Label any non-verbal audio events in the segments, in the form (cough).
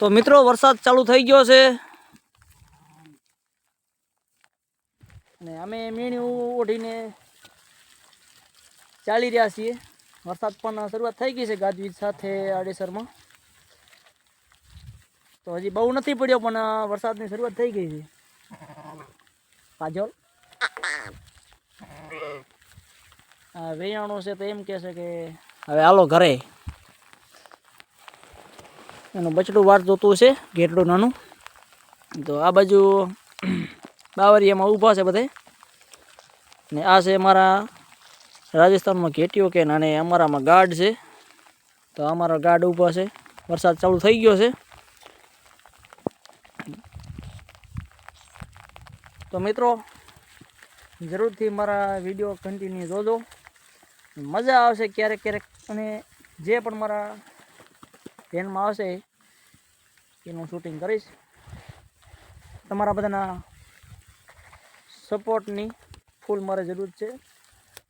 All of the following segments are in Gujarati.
તો મિત્રો, વરસાદ ચાલુ થઈ ગયો છે. અને અમે મીણ્યું ઓઢીને ચાલી રહ્યા છીએ. વરસાદ પણ શરૂઆત થઈ ગઈ છે ગાજવીજ સાથે આડેસરમાં. તો હજી બહુ નથી પડ્યો, પણ વરસાદની શરૂઆત થઈ ગઈ છે. કાજોલ. વેયાણો છે તો એમ કહે છે કે હવે હાલો ઘરે. એનું બચડું વાર જોતું છે ઘેટડું નાનું. તો આ બાજુ (clears throat) બાવરિયામાં ઊભા છે બધે. ને આ છે મારા રાજસ્થાનમાં ઘેટીઓ કે અને અમારામાં ગાર્ડ છે. તો અમારા ગાર્ડ ઊભા છે. વરસાદ ચાલુ થઈ ગયો છે. તો મિત્રો, જરૂરથી મારા વીડિયો કન્ટિન્યુ જોજો. મજા આવશે ક્યારેક ક્યારેક અને જે પણ મારા ધ્યાનમાં આવશે, એનું શૂટિંગ કરીશ. તમારા બધાના સપોર્ટની ફૂલ મારે જરૂર છે.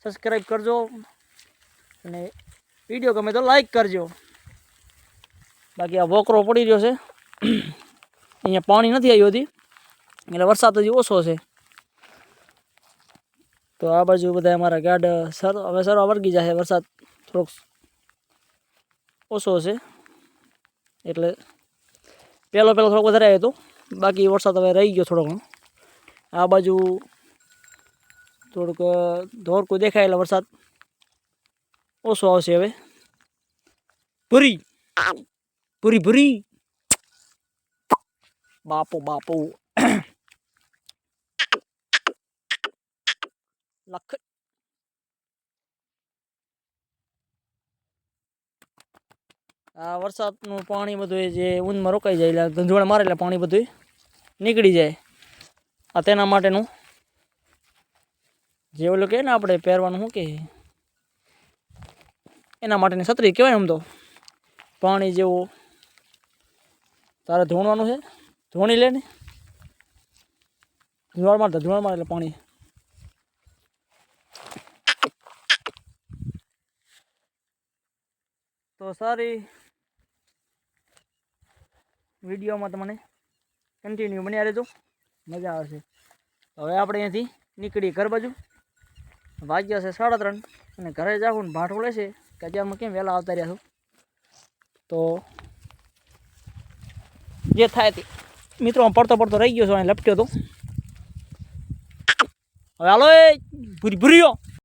સબસ્ક્રાઈબ કરજો અને વીડિયો ગમે તો લાઈક કરજો. બાકી આ વોકરો પડી રહ્યો છે. અહીંયા પાણી નથી આવ્યું હતી એટલે વરસાદ હજી ઓછો છે. તો આ બાજુ બધા અમારા ગાર્ડ સર હવે સરવા વર્ગી જશે વરસાદ થોડોક ઓછો છે. એટલે પહેલો પહેલો થોડોક વધારે આવ્યો હતો. બાકી વરસાદ હવે રહી ગયો થોડો ઘણો. આ બાજુ થોડુંક ધોરકું દેખાય એટલે વરસાદ ઓછો આવશે હવે. ભૂરી! ભૂરી ભૂરી! બાપો બાપો. લખ આ વરસાદનું પાણી બધું જે ઊંધમાં રોકાઈ જાય એટલે ધંધોળે મારે એટલે પાણી બધું નીકળી જાય. આ તેના માટેનું જે ઓલું કહે ને આપણે પહેરવાનું શું કહે એના માટેની છત્રી કહેવાય આમ તો. પાણી જેવું. તારે ધોણવાનું છે? ધોણી લે ને. ધોવાળ મારતા ધોવાળ મારે એટલે પાણી. તો સારી વિડીયોમાં તમને કન્ટિન્યુ બન્યા રહેજો. મજા આવશે. હવે આપણે અહીંયાથી નીકળી ઘર બાજુ. વાગ્યા છે સાડા ત્રણ અને ઘરે જાઉં ને ભાઠું લેશે કે અત્યારમાં કેમ વહેલા આવતા રહ્યા છું? તો જે થાય તે. મિત્રો પડતો પડતો રહી ગયો છું, અહીં લપટ્યો તો. હવે હાલો એ, ભૂરી ભૂરીઓ.